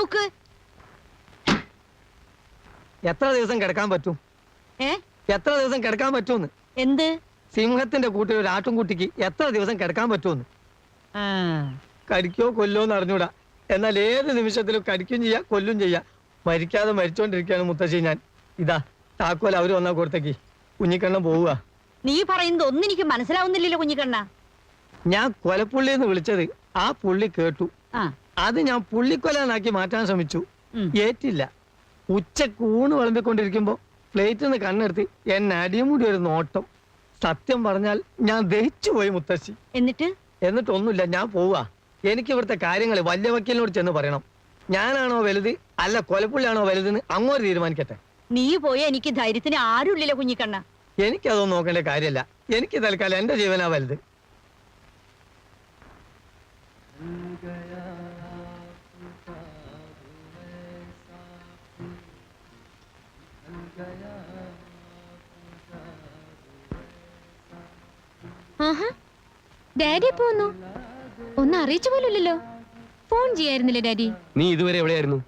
Book. എത്ര ദിവസം കിടക്കാൻ പറ്റും? എത്ര ദിവസം കിടക്കാൻ പറ്റുമെന്ന്? എന്ത്? സിംഹത്തിന്റെ കൂട്ടി ഒരു ആട്ടുംകുട്ടിക്ക് എത്ര ദിവസം കിടക്കാൻ പറ്റുമെന്ന്? കടിക്കോ കൊല്ലോ എന്ന് അറിഞ്ഞൂടാ. എന്നാൽ ഏത് നിമിഷത്തിലും കടിക്കും ചെയ്യാ കൊല്ലും ചെയ്യാ. മരിക്കാതെ മരിച്ചോണ്ടിരിക്കുകയാണ് മുത്തശ്ശി ഞാൻ. ഇതാ താക്കോൽ അവർ വന്നാ കൊടുത്തേക്ക്. കുഞ്ഞിക്കണ്ണം പോവുക. നീ പറയുന്നത് ഒന്നും എനിക്ക് മനസ്സിലാവുന്നില്ലല്ലോ കുഞ്ഞിക്കണ്ണ. ഞാൻ കൊലപ്പുള്ളി എന്ന് വിളിച്ചത് ആ പുള്ളി കേട്ടു. അത് ഞാൻ പുള്ളിക്കൊലാനാക്കി മാറ്റാൻ ശ്രമിച്ചു. ഏറ്റില്ല. ഉച്ചയ്ക്ക് ഊണ് വിളമ്പിക്കൊണ്ടിരിക്കുമ്പോ പ്ലേറ്റിൽ നിന്ന് കണ്ണെടുത്ത് എന്നെ അടിയും കൂടി ഒരു നോട്ടം. സത്യം പറഞ്ഞാൽ ഞാൻ ദഹിച്ചു പോയി മുത്തശ്ശി. എന്നിട്ട്? എന്നിട്ടൊന്നുമില്ല ഞാൻ പോവാ. എനിക്ക് ഇവിടുത്തെ കാര്യങ്ങൾ വലിയ വക്കീലിനോട് ചെന്ന് പറയണം. ഞാനാണോ വലുത് അല്ല കൊലപ്പുള്ളിയാണോ വലുതെന്ന് അങ്ങോട്ട് തീരുമാനിക്കട്ടെ. നീ പോയ എനിക്ക് ധൈര്യത്തിന് ആരുമില്ലല്ലോ കുഞ്ഞിക്കണ്ണ. എനിക്കതൊന്നും നോക്കേണ്ട കാര്യമല്ല എനിക്ക് തൽക്കാലം എന്റെ ജീവനാ വലുത്. ആഹാ. ഡാഡി പോന്നു ഒന്നും അറിയിച്ചു പോലുമില്ലല്ലോ. Phone ചെയ്യായിരുന്നില്ലേ daddy? നീ ഇതുവരെ എവിടെയായിരുന്നു?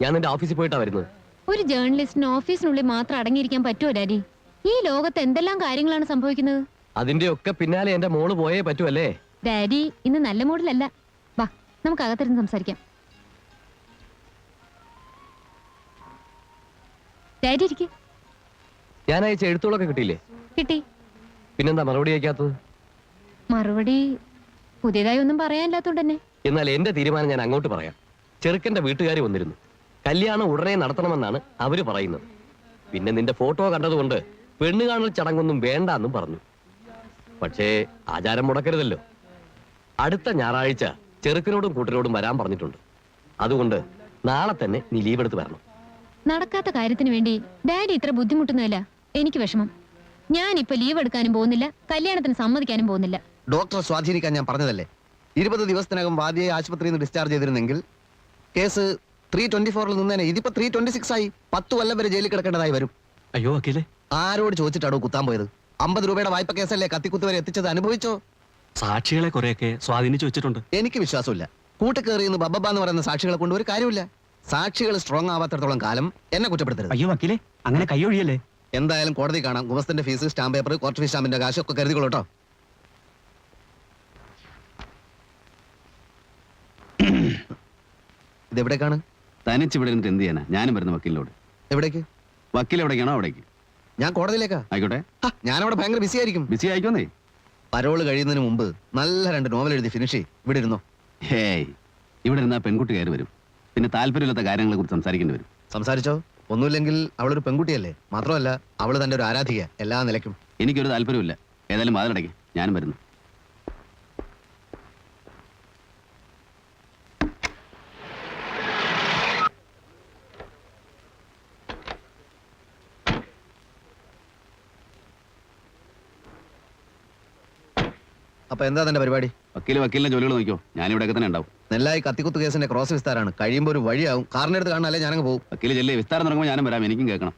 ഞാൻ നിന്റെ ഓഫീസിൽ പോയിട്ടാ വരുന്നത്. ഒരു ജേർണലിസ്റ്റിന് ഓഫീസിനുള്ളിൽ മാത്രം അടങ്ങിയിരിക്കാൻ പറ്റുമോ ഡാഡി? ഈ ലോകത്ത് എന്തെല്ലാം കാര്യങ്ങളാണ് സംഭവിക്കുന്നത്? അതിന്റെ ഒക്കെ പിന്നാലെ എന്റെ മോൾ പോയേ പറ്റുമല്ലേ ഡാഡി ഇന്ന് നല്ല മൂഡിലല്ല. വാ നമുക്ക് അകത്തിരുന്ന് സംസാരിക്കാം. ഡാഡി ഇരിക്കെ. ഞാൻ അയച്ച എഴുത്തുകളൊക്കെ കിട്ടിയില്ലേ? കിട്ടി. പിന്നെന്താ മറുപടി അയക്കാത്തത്? മറുപടി പുതിയതായി ഒന്നും പറയാനില്ലാത്തോണ്ട് തന്നെ. എന്നാൽ എന്റെ തീരുമാനം ഞാൻ അങ്ങോട്ട് പറയാം. ചെറുക്കന്റെ വീട്ടുകാരി വന്നിരുന്നു. കല്യാണം ഉടനെ നടത്തണമെന്നാണ് അവർ പറയുന്നത്. പിന്നെ നിന്റെ ഫോട്ടോ കണ്ടതുകൊണ്ട് പെണ്ണ് കാണൽ ചടങ്ങൊന്നും വേണ്ട എന്നും പറഞ്ഞു. പക്ഷേ ആചാരം മുടക്കരുതല്ലോ. അടുത്ത ഞായറാഴ്ച ചെറുക്കനോടും കൂട്ടരോടും വരാൻ പറഞ്ഞിട്ടുണ്ട്. അതുകൊണ്ട് നാളെ തന്നെ നീ ലീവ് എടുത്ത് വരണം. നടക്കാത്ത കാര്യത്തിന് വേണ്ടി ഡാഡി ഇത്ര ബുദ്ധിമുട്ടുന്നതല്ല. എനിക്ക് വിഷമം. ഞാൻ ഇപ്പൊ ലീവ് എടുക്കാനും പോകുന്നില്ല കല്യാണത്തിന് സമ്മതിക്കാനും പോകുന്നില്ല. ഡോക്ടറെ സ്വാധീനിക്കാൻ ഞാൻ പറഞ്ഞതല്ലേ? ഇരുപത് ദിവസത്തിനകം വാദിയെ ആശുപത്രിയിൽ നിന്ന് ഡിസ്ചാർജ് ചെയ്തിരുന്നെങ്കിൽ കേസ് ത്രീ ട്വന്റി ഫോറിൽ നിന്നേനെ ഇതിപ്പോ ത്രീ ട്വന്റി സിക്സ് ആയി പത്ത് കൊല്ലം വരെ ജയിലിൽ കിടക്കേണ്ടതായി വരും. അയ്യോ വക്കീലേ ആരോട് ചോദിച്ചിട്ടാണോ കുത്താൻ പോയത്? അമ്പത് രൂപയുടെ വായ്പ കേസല്ലേ കത്തിക്കുത്ത് വരെ എത്തിച്ചത് അനുഭവിച്ചോ? സാക്ഷികളെ കുറെയൊക്കെ സ്വാധീനിച്ചു വെച്ചിട്ടുണ്ട്. എനിക്ക് വിശ്വാസമില്ല. കൂട്ടുകയറി എന്ന് ബബ്ബ എന്ന് പറയുന്ന സാക്ഷികളെ കൊണ്ട് ഒരു കാര്യമില്ല. സാക്ഷികൾ സ്ട്രോങ് ആവാത്തിടത്തോളം കാലം എന്നെ കുറ്റപ്പെടുത്തരുത്. അയ്യോ വക്കീലേ അങ്ങനെ കൈയൊഴിയല്ലേ? എന്തായാലും കോടതി കാണാം. ഗുമസ്തന്റെ fees stamp paper court fees സ്റ്റാമ്പിന്റെ കാശ് ഒക്കെ കരുതിക്കൊള്ളൂ കേട്ടോ ഇതെവിടേക്കാണ്? തനിച്ചിവിടെ എന്ത് ചെയ്യാനാ? ഞാനും വരുന്ന വക്കീലിനോട്. എവിടേക്ക്? വക്കീൽ എവിടേക്കാണോ അവിടേക്ക്. ഞാൻ കോടതിയിലേക്കാ. ആയിക്കോട്ടെ. ഞാനവിടെ ഭയങ്കര ബിസി ആയിരിക്കും. ബിസി ആയിക്കോന്നേ. പരോൾ കഴിയുന്നതിന് മുമ്പ് നല്ല രണ്ട് നോവൽ എഴുതി ഫിനിഷ് ചെയ്യ്. ഇവിടെ ഇരുന്നോ. ഹേയ് ഇവിടെ ഇരുന്നാ പെൺകുട്ടി കയറി വരും. പിന്നെ താല്പര്യമില്ലാത്ത കാര്യങ്ങളെ കുറിച്ച് സംസാരിക്കേണ്ടി വരും. സംസാരിച്ചോ? ഒന്നുമില്ലെങ്കിൽ അവളൊരു പെൺകുട്ടിയല്ലേ? മാത്രമല്ല അവൾ തന്റെ ഒരു ആരാധിക എല്ലാ നിലയ്ക്കും. എനിക്കൊരു താല്പര്യമില്ല ഏതായാലും വാതിലടയ്ക്ക്. ഞാനും വരുന്നു. അപ്പൊ എന്താ തന്റെ പരിപാടി? വക്കീൽ വക്കീലിന്റെ ജോലികൾ നോക്കിയോ ഞാൻ തന്നെ ഉണ്ടാവും. നെല്ലായി കത്തിക്കുത്ത് കേസിന്റെ ക്രോസ് വിസ്താരാണ്. കഴിയുമ്പോൾ ഒരു വഴിയാവും. കാറിന്റെ അടുത്ത് കാണാനല്ലേ ഞാനങ്ങ് പോകും വക്കീൽ ചെല്ലേ വിസ്താരം തുടങ്ങുമ്പോൾ ഞാനും വരാം. എനിക്കും കേൾക്കണം.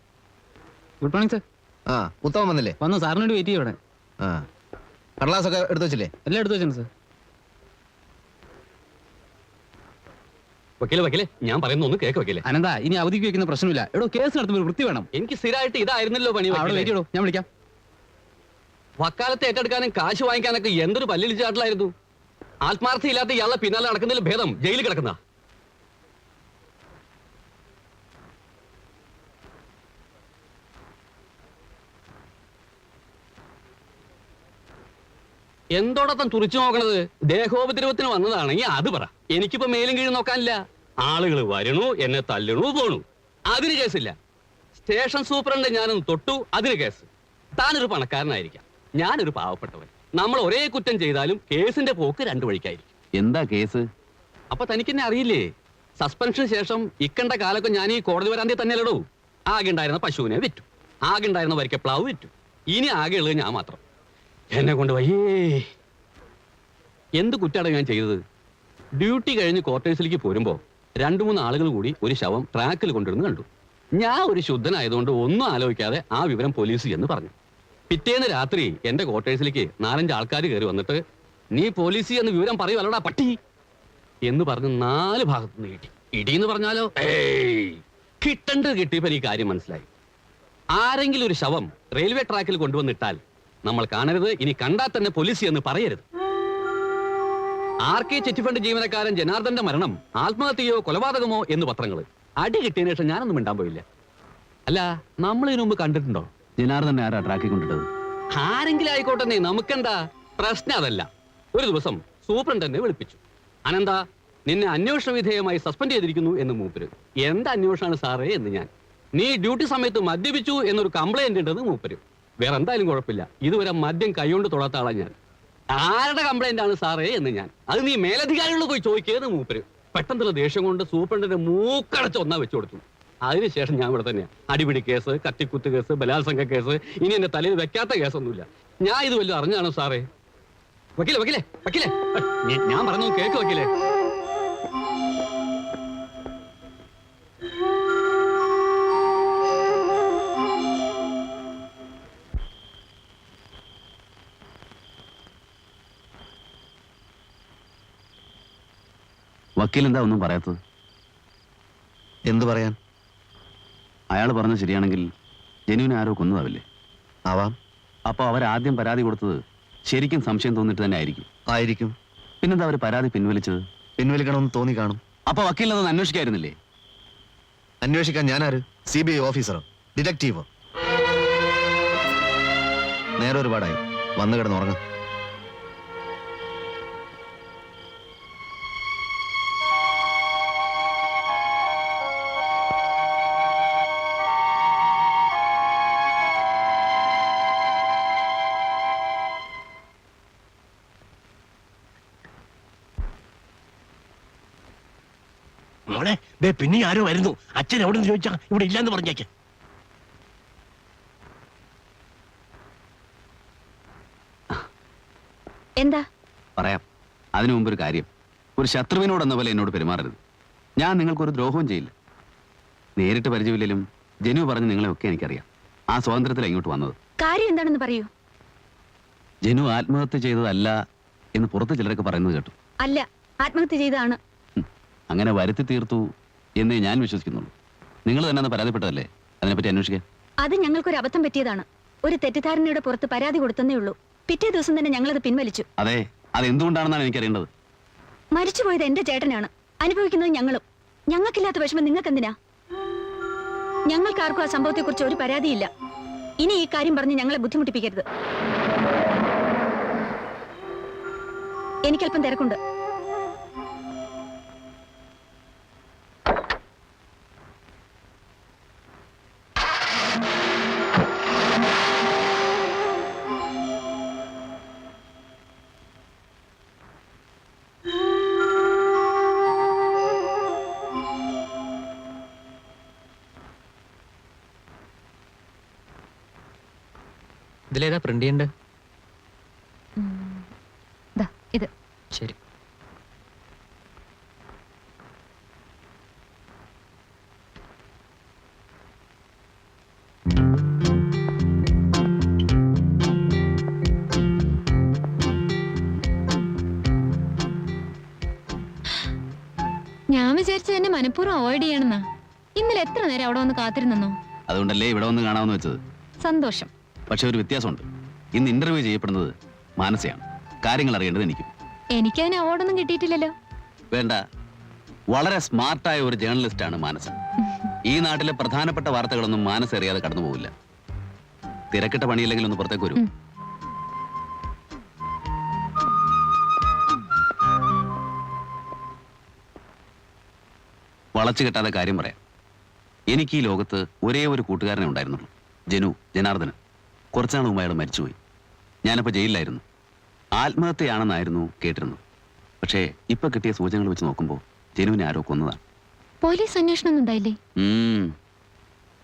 ഗുഡ് മോർണിംഗ് സർ ആ ഉത്തമം വന്നില്ലേ? വന്നു സാറിനോട് വേണ്ടി വെയിറ്റ് ചെയ്യവിടെ ആ. കടലാസ് ഒക്കെ എടുത്തു വെച്ചില്ലേ? എല്ലാം എടുത്തു വെച്ചു സർ വക്കീലെ വക്കീലെ ഞാൻ പറയുന്ന ഒന്ന് കേക്ക് വക്കീലെ. അനന്ത ഇനി അവധിക്ക് വെക്കുന്ന പ്രശ്നമില്ല. എടോ കേസ് നടത്തുമ്പോൾ വൃത്തി വേണം. എനിക്ക് സ്ഥിരമായിട്ട് ഇതായിരുന്നല്ലോ പണി അവിടെ വെയിറ്റ് ചെയ്യണോ ഞാൻ വിളിക്കാം. വക്കാലത്ത് ഏറ്റെടുക്കാനും കാശ് വാങ്ങിക്കാനൊക്കെ എന്തൊരു പല്ലിളിച്ചാട്ടിലായിരുന്നു ആത്മാർത്ഥയില്ലാത്ത ഇയാളെ പിന്നാലെ നടക്കുന്നതിൽ ഭേദം ജയിലിൽ കിടക്കുന്ന. എന്തോടൊപ്പം തുറിച്ചു നോക്കണത്? ദേഹോപദ്രവത്തിന് വന്നതാണെങ്കിൽ അത് പറ. എനിക്കിപ്പോ മേലും കീഴും നോക്കാനില്ല. ആളുകൾ വരണു എന്നെ തല്ലണു പോണു. അതിന് കേസില്ല. സ്റ്റേഷൻ സൂപ്രണ്ട് ഞാനൊന്ന് തൊട്ടു അതിന് കേസ്. താനൊരു പണക്കാരനായിരിക്കാം. ഞാനൊരു പാവപ്പെട്ടവൻ. നമ്മൾ ഒരേ കുറ്റം ചെയ്താലും കേസിന്റെ പോക്ക് രണ്ടു വഴിക്കായിരിക്കും. എന്താ കേസ്? അപ്പൊ തനിക്കെന്നെ അറിയില്ലേ? സസ്പെൻഷന് ശേഷം ഇക്കണ്ട കാലൊക്കെ ഞാൻ ഈ കോടതി വരാന്തി തന്നെ അല്ലടൂ ആകെ ഉണ്ടായിരുന്ന പശുവിനെ വിറ്റു. ആകെ ഉണ്ടായിരുന്ന വരിക്ക പ്ലാവ് വിറ്റു. ഇനി ആകെ ഉള്ളത് ഞാൻ മാത്രം. എന്നെ കൊണ്ട് വയ്യേ. എന്ത് കുറ്റാണ് ഞാൻ ചെയ്തത്? ഡ്യൂട്ടി കഴിഞ്ഞ് ക്വാർട്ടേഴ്സിലേക്ക് പോരുമ്പോ രണ്ടു മൂന്ന് ആളുകൾ കൂടി ഒരു ശവം ട്രാക്കിൽ കൊണ്ടിരുന്ന് കണ്ടു. ഞാൻ ഒരു ശുദ്ധനായതുകൊണ്ട് ഒന്നും ആലോചിക്കാതെ ആ വിവരം പോലീസ് എന്ന് പറഞ്ഞു. പിറ്റേന്ന് രാത്രി എന്റെ ക്വാർട്ടേഴ്സിലേക്ക് നാലഞ്ച് ആൾക്കാർ കയറി വന്നിട്ട് നീ പോലീസി എന്ന് വിവരം പറയുമല്ലടാ പട്ടി! എന്ന് പറഞ്ഞ് നാല് ഭാഗത്ത് നിന്ന് കിട്ടി. ഇടി എന്ന് പറഞ്ഞാലോ? കിട്ടണ്ട് കിട്ടേണ്ടത് കിട്ടിയപ്പോ എനിക്ക് കാര്യം മനസ്സിലായി. ആരെങ്കിലും ഒരു ശവം റെയിൽവേ ട്രാക്കിൽ കൊണ്ടുവന്നിട്ടാൽ നമ്മൾ കാണരുത് ഇനി കണ്ടാൽ തന്നെ പോലീസി എന്ന് പറയരുത്. ആർ കെ ചെറ്റിഫണ്ട് ജീവനക്കാരൻ ജനാർദ്ദന്റെ മരണം ആത്മഹത്യയോ കൊലപാതകമോ എന്ന് പത്രങ്ങൾ അടി കിട്ടിയതിനു ശേഷം ഞാനൊന്നും മിണ്ടാൻ പോയില്ല. അല്ല നമ്മൾ ഇതിനു മുമ്പ് കണ്ടിട്ടുണ്ടോ? ജനാർദ്ദനെ ആരാ ട്രാക്കിൽ കൊണ്ടിട്ടത്? ആരെങ്കിലും ആയിക്കോട്ടെ നമുക്കെന്താ? പ്രശ്നം അതല്ല. ഒരു ദിവസം സൂപ്രണ്ടനെ വിളിപ്പിച്ചു. അനന്താ നിന്നെ അന്വേഷണ വിധേയമായി സസ്പെൻഡ് ചെയ്തിരിക്കുന്നു എന്ന് മൂപ്പര്. എന്ത് അന്വേഷണമാണ് സാറേ എന്ന് ഞാൻ. നീ ഡ്യൂട്ടി സമയത്ത് മദ്യപിച്ചു എന്നൊരു കംപ്ലൈന്റ് ഉണ്ടെന്ന് മൂപ്പര്. വേറെ എന്തായാലും കുഴപ്പമില്ല. ഇതുവരെ മദ്യം കൈകൊണ്ട് തൊടാത്ത ആളാ ഞാൻ. ആരുടെ കംപ്ലൈന്റ് ആണ് സാറേ എന്ന് ഞാൻ. അത് നീ മേലധികാരികളോട് പോയി ചോദിക്കുന്നത് മൂപ്പര്. പെട്ടെന്നുള്ള ദേഷ്യം കൊണ്ട് സൂപ്രണ്ടിന്റെ മൂക്കടച്ച് ഒന്നാ വെച്ചു കൊടുത്തു. അതിനുശേഷം ഞാൻ ഇവിടെ തന്നെയാ. അടിപിടി കേസ് കത്തിക്കുത്ത് കേസ് ബലാത്സംഗ കേസ് ഇനി എന്റെ തലയിൽ വെക്കാത്ത കേസൊന്നുമില്ല. ഞാൻ ഇത് വല്ലതും അറിഞ്ഞാണോ സാറേ? വക്കീലേ വക്കീലേ വക്കീലേ. ഞാൻ പറഞ്ഞു കേക്ക് വക്കീലേ. വക്കീൽ എന്താ ഒന്നും പറയാത്തത്? എന്തു പറയാൻ? അയാൾ പറഞ്ഞ ശരിയാണെങ്കിൽ ജനുവിനെ ആരോ കൊന്നതാവില്ലേ? ആവാം. അപ്പോൾ ആദ്യം പരാതി കൊടുത്തത് ശരിക്കും സംശയം തോന്നിട്ട് തന്നെ ആയിരിക്കും. ആയിരിക്കും. പിന്നെന്താ അവർ പരാതി പിൻവലിച്ചത്? പിൻവലിക്കണമെന്ന് തോന്നി കാണും. അപ്പൊ വക്കീലിനൊന്ന് അന്വേഷിക്കായിരുന്നില്ലേ? അന്വേഷിക്കാൻ ഞാനാര്? സി ബി ഐ ഓഫീസറോ? ഡിറ്റക്റ്റീവോ? നേരെ ഒരുപാടായി വന്നു കിടന്നുറങ്ങും മോളെ ദേ പിന്നെ ആരോ വരുന്നു. അച്ഛൻ എവിടെ നിന്ന് ചോദിച്ചാ ഇവിടെ ഇല്ലാന്ന് പറഞ്ഞേക്ക്. എന്താ? പറയാം. അതിനു മുമ്പ് ഒരു കാര്യം. ഒരു ശത്രുവിനോട് എന്ന പോലെ എന്നോട് പെരുമാറരുത്. ഞാൻ നിങ്ങൾക്കൊരു ദ്രോഹവും ചെയ്യില്ല. നേരിട്ട് പരിചയമില്ലെങ്കിലും ജനു പറഞ്ഞ് നിങ്ങളെയൊക്കെ എനിക്കറിയാം. ആ സ്വാതന്ത്ര്യത്തിൽ ഇങ്ങോട്ട് വന്നത്. കാര്യം എന്താണെന്ന് പറയൂ. ജനു ആത്മഹത്യ ചെയ്തതല്ല എന്ന് പുറത്ത് ചിലരൊക്കെ പറയുന്നത് കേട്ടു. അല്ല ആത്മഹത്യ ചെയ്തതാണ്. അങ്ങനെ വരുത്തി തീർത്തു എന്നേ ഞാൻ വിശ്വസിക്കുന്നുള്ളൂ. നിങ്ങൾ തന്നെ അന്ന് പരാതിപ്പെട്ടതല്ലേ? അതിനെപ്പറ്റി അന്വേഷിക്കാൻ. അത് ഞങ്ങൾക്കൊരു അബദ്ധം പറ്റിയതാണ്. ഒരു തെറ്റിദ്ധാരണയുടെ പുറത്ത് പരാതി കൊടുത്തന്നേ ഉള്ളൂ. പിറ്റേ ദിവസം തന്നെ ഞങ്ങളത് പിൻവലിച്ചു. അതെ അത് എന്തുകൊണ്ടാണെന്നാണ് എനിക്കറിയേണ്ടത്? മരിച്ചുപോയത് എന്റെ ചേട്ടനാണ്. അനുഭവിക്കുന്നത് ഞങ്ങളും. ഞങ്ങൾക്കില്ലാത്ത വിഷമം നിങ്ങൾക്ക് എന്തിനാ ഞങ്ങൾക്കാർക്കും ആ സംഭവത്തെക്കുറിച്ച് ഒരു പരാതിയില്ല. ഇനി ഈ കാര്യം പറഞ്ഞ് ഞങ്ങളെ ബുദ്ധിമുട്ടിപ്പിക്കരുത്. എനിക്കല്പം തിരക്കുണ്ട്. ഇതിലേതാ പ്രിന്റ് ചെയ്യണ്ടേ? ഇത്. ശരി. ഞാൻ വിചാരിച്ചത് എന്നെ മനഃപൂർവം അവോയ്ഡ് ചെയ്യണമെന്നാ. ഇന്നലെ എത്ര നേരം അവിടെ വന്ന് കാത്തിരുന്നോ അതുകൊണ്ടല്ലേ ഇവിടെ വന്ന് കാണാമെന്ന് വെച്ചത്? സന്തോഷം. പക്ഷെ ഒരു വ്യത്യാസമുണ്ട്. ഇന്ന് ഇന്റർവ്യൂ ചെയ്യപ്പെടുന്നത് മാനസയാണ്. കാര്യങ്ങൾ അറിയേണ്ടത് എനിക്കും. എനിക്കതിന് അവാർഡൊന്നും കിട്ടിയിട്ടില്ലല്ലോ. വേണ്ട. വളരെ സ്മാർട്ടായ ഒരു ജേർണലിസ്റ്റ് ആണ് മാനസ ഈ നാട്ടിലെ പ്രധാനപ്പെട്ട വാർത്തകളൊന്നും മാനസ അറിയാതെ കടന്നു പോകില്ല തിരക്കിട്ട പണിയില്ലെങ്കിൽ ഒന്ന് പുറത്തേക്ക് വരും. വളച്ചു കെട്ടാതെ കാര്യം പറയാം. എനിക്ക് ഈ ലോകത്ത് ഒരേ ഒരു കൂട്ടുകാരനെ ഉണ്ടായിരുന്നുള്ളൂ. ജനു ജനാർദ്ദനൻ. കുറച്ചാൾ മുമ്പ് അയാൾ മരിച്ചുപോയി. ഞാനപ്പോൾ ജയിലിലായിരുന്നു. ആത്മഹത്യയാണെന്നായിരുന്നു കേട്ടിരുന്നു. പക്ഷേ ഇപ്പൊ കിട്ടിയ സൂചനകൾ വെച്ച് നോക്കുമ്പോൾ ജനുവിനെ ആരോ കൊന്നതാണ്. പോലീസ് അന്വേഷണം ഉണ്ടായില്ലേ.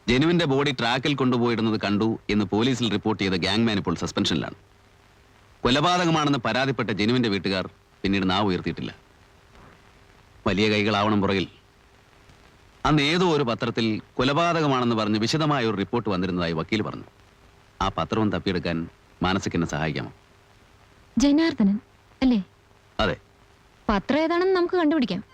ജനുവിന്റെ ബോഡി ട്രാക്കിൽ കൊണ്ടുപോയിടുന്നത് കണ്ടു എന്ന് പോലീസിൽ റിപ്പോർട്ട് ചെയ്ത ഗാങ്മാൻ ഇപ്പോൾ സസ്പെൻഷനിലാണ്. കൊലപാതകമാണെന്ന് പരാതിപ്പെട്ട ജനുവിന്റെ വീട്ടുകാർ പിന്നീട് നാവ് ഉയർത്തിയിട്ടില്ല. വലിയ കൈകളാവണം പുറകിൽ. അന്ന് ഏതോ ഒരു പത്രത്തിൽ കൊലപാതകമാണെന്ന് പറഞ്ഞ് വിശദമായ ഒരു റിപ്പോർട്ട് വന്നിരുന്നതായി വക്കീൽ പറഞ്ഞു. ആ പത്രവും തപ്പിയെടുക്കാൻ മാനസിക് എന്നെ സഹായിക്കാമോ? ജനാർദ്ദനൻ അല്ലേ? അതെ. പത്രം ഏതാണെന്ന് നമുക്ക് കണ്ടുപിടിക്കാം.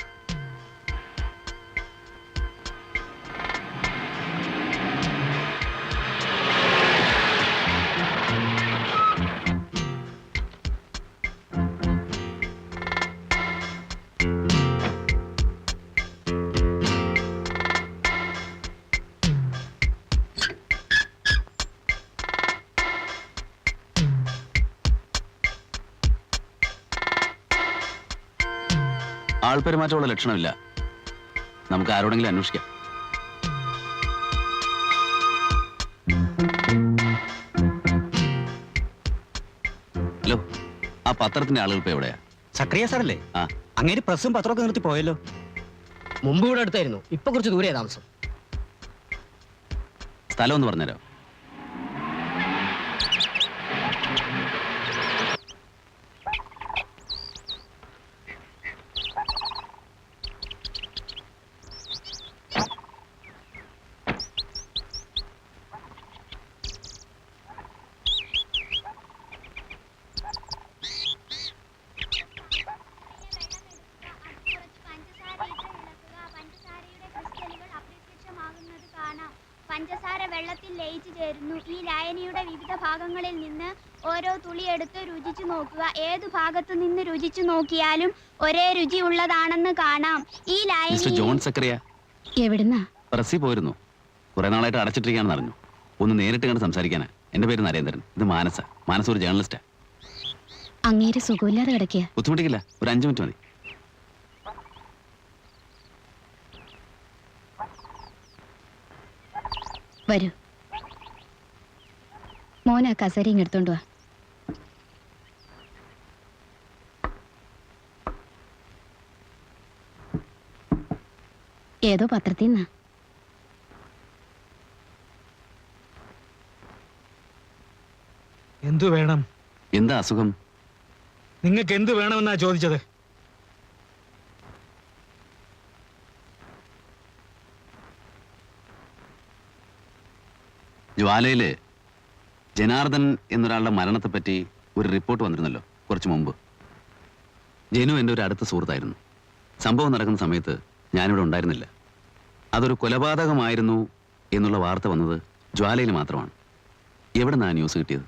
ആൾപെരുമാറ്റമുള്ള ലക്ഷണമില്ല. നമുക്ക് ആരോടെങ്കിലും അന്വേഷിക്കാം. ഹലോ ആ പത്രത്തിന്റെ ആളുകൾ ഇപ്പൊ എവിടെയാ? സക്രിയ സാറല്ലേ? ആ. അങ്ങേര് പ്രസ്സും പത്രമൊക്കെ നിർത്തി പോയല്ലോ. മുമ്പ് ഇവിടെ അടുത്തായിരുന്നു. ഇപ്പൊ കുറച്ച് ദൂരെയാ താമസം. സ്ഥലം ഒന്ന് പറഞ്ഞുതരാം ചേരുന്നു ഈ ലായനിയുടെ വിവിധ ഭാഗങ്ങളിൽ നിന്ന് ഓരോ തുളി എടുത്ത് രുചിച്ചു നോക്കുക. ഏത് ഭാഗത്തു നിന്ന് രുചിച്ചു നോക്കിയാലും ഒരേ രുചി ഉള്ളതാണെന്ന് കാണാം. ഈ മിസ്റ്റർ ലായനി ജോൺ സക്രിയ എവിടുന്നാ? പ്രസ്സിൽ പോയിരുന്നു. കുറെ നാളായിട്ട് അടച്ചിട്ടിരിക്കാണെന്ന് അറിഞ്ഞു. ഒന്ന് നേരിട്ട് കണ്ട് സംസാരിക്കാനാ. എന്റെ പേര് നരേന്ദ്രൻ. ഇത് മാനസ. മാനസ ഒരു ജേർണലിസ്റ്റാ അങ്ങേര് സുഖമില്ലാതെ കിടക്കുക ബുദ്ധിമുട്ടിക്കില്ല. ഒരു അഞ്ച് മിനിറ്റ് മതി. വരൂ. മോനാ ഇങ്ങ് എടുത്തോണ്ട് വാ. ഏതോ പത്രത്തിൽ നിന്നാ. എന്തു വേണം? എന്താ അസുഖം? നിങ്ങൾക്ക് എന്ത് വേണമെന്നാ ചോദിച്ചത്? ജ്വാലയിൽ ജനാർദ്ദൻ എന്നൊരാളുടെ മരണത്തെപ്പറ്റി ഒരു റിപ്പോർട്ട് വന്നിരുന്നല്ലോ കുറച്ച് മുമ്പ്. ജനു എന്റെ ഒരു അടുത്ത സുഹൃത്തായിരുന്നു. സംഭവം നടക്കുന്ന സമയത്ത് ഞാനിവിടെ ഉണ്ടായിരുന്നില്ല. അതൊരു കൊലപാതകമായിരുന്നു എന്നുള്ള വാർത്ത വന്നത് ജ്വാലയിൽ മാത്രമാണ്. എവിടെ നിന്നാണ് ന്യൂസ് കിട്ടിയത്?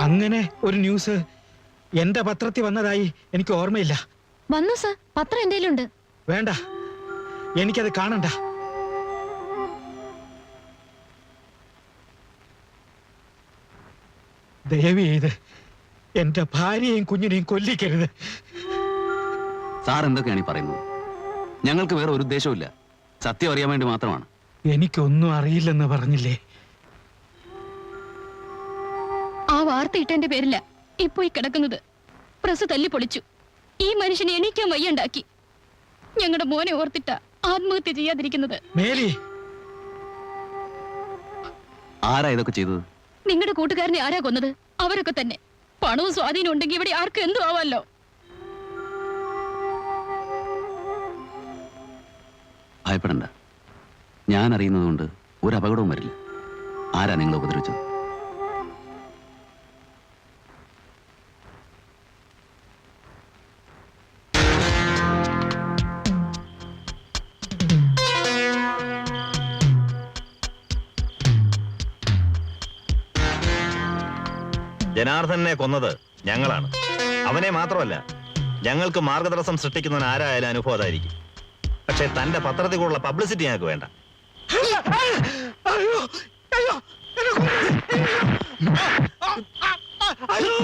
അങ്ങനെ ഒരു ന്യൂസ് എന്റെ പത്രത്തിൽ വന്നതായി എനിക്ക് ഓർമ്മയില്ല. വന്നു സർ. പത്രം എന്തേലും ഉണ്ട് വേണ്ട. എനിക്കത് കാണണ്ട. ദയവ് ചെയ്ത് എന്റെ ഭാര്യയും കുഞ്ഞിനെയും കൊല്ലിക്കരുത്. സാർ എന്തൊക്കെയാണ് ഈ പറയുന്നത്? ഞങ്ങൾക്ക് വേറെ ഒരു ഉദ്ദേശവുമില്ല. സത്യം അറിയാൻ വേണ്ടി മാത്രമാണ്. എനിക്കൊന്നും അറിയില്ലെന്ന് പറഞ്ഞില്ലേ? ആ വാർത്ത ഇട്ടതിന്റെ പേരില്ല. ഇപ്പൊ ഈ കിടക്കുന്നത്. പ്രസ് തല്ലി പൊളിച്ചു. ഈ മനുഷ്യനെ എണീക്കാൻ വയ്യണ്ടാക്കി. ഞങ്ങളുടെ മോനെ ഓർത്തിട്ട ആത്മഹത്യ ചെയ്യാതിരിക്കുന്നത്. മേലി ആരാ ഇതൊക്കെ ചെയ്തത്? നിങ്ങളുടെ കൂട്ടുകാരനെ ആരാ കൊന്നത്? അവരൊക്കെ തന്നെ. പണവും സ്വാധീനം ഉണ്ടെങ്കിൽ ഇവിടെ ആർക്കും എന്തു ആവാമല്ലോ ഭയപ്പെടണ്ട. ഞാൻ അറിയുന്നതുകൊണ്ട് ഒരു അപകടവും വരില്ല. ആരാ നിങ്ങളെ ഉപദ്രവിച്ചത്? ജനാർദ്ദനെ കൊന്നത് ഞങ്ങളാണ്. അവനെ മാത്രമല്ല ഞങ്ങൾക്ക് മാർഗതടസ്സം സൃഷ്ടിക്കുന്നവൻ ആരായാലും അനുഭവം അതായിരിക്കും. പക്ഷേ തന്റെ പത്രത്തിൽ കൂടുള്ള പബ്ലിസിറ്റി ഞങ്ങൾക്ക് വേണ്ട. അയ്യോ.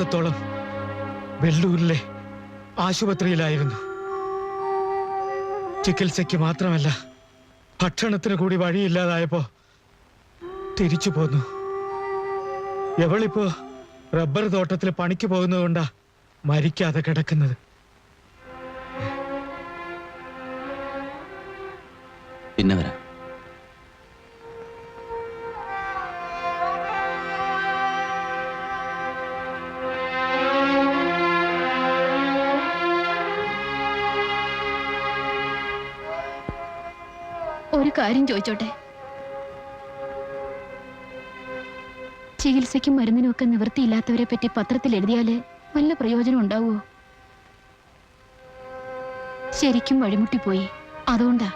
മാസത്തോളം വെല്ലൂരിലെ ആശുപത്രിയിലായിരുന്നു. ചികിത്സയ്ക്ക് മാത്രമല്ല ഭക്ഷണത്തിന് കൂടി വഴിയില്ലാതായപ്പോ തിരിച്ചു പോന്നു. എവളിപ്പോ റബ്ബർ തോട്ടത്തിൽ പണിക്ക് പോകുന്നതുകൊണ്ടാ മരിക്കാതെ കിടക്കുന്നത്? പിന്നെ വരാം. കാര്യം ചോദിച്ചോട്ടെ? ചികിത്സയ്ക്കും മരുന്നിനും ഒക്കെ നിവൃത്തിയില്ലാത്തവരെ പറ്റി പത്രത്തിൽ എഴുതിയാൽ വല്ല പ്രയോജനം ഉണ്ടാവുമോ ശരിക്കും വഴിമുട്ടിപ്പോയി അതുകൊണ്ടാ.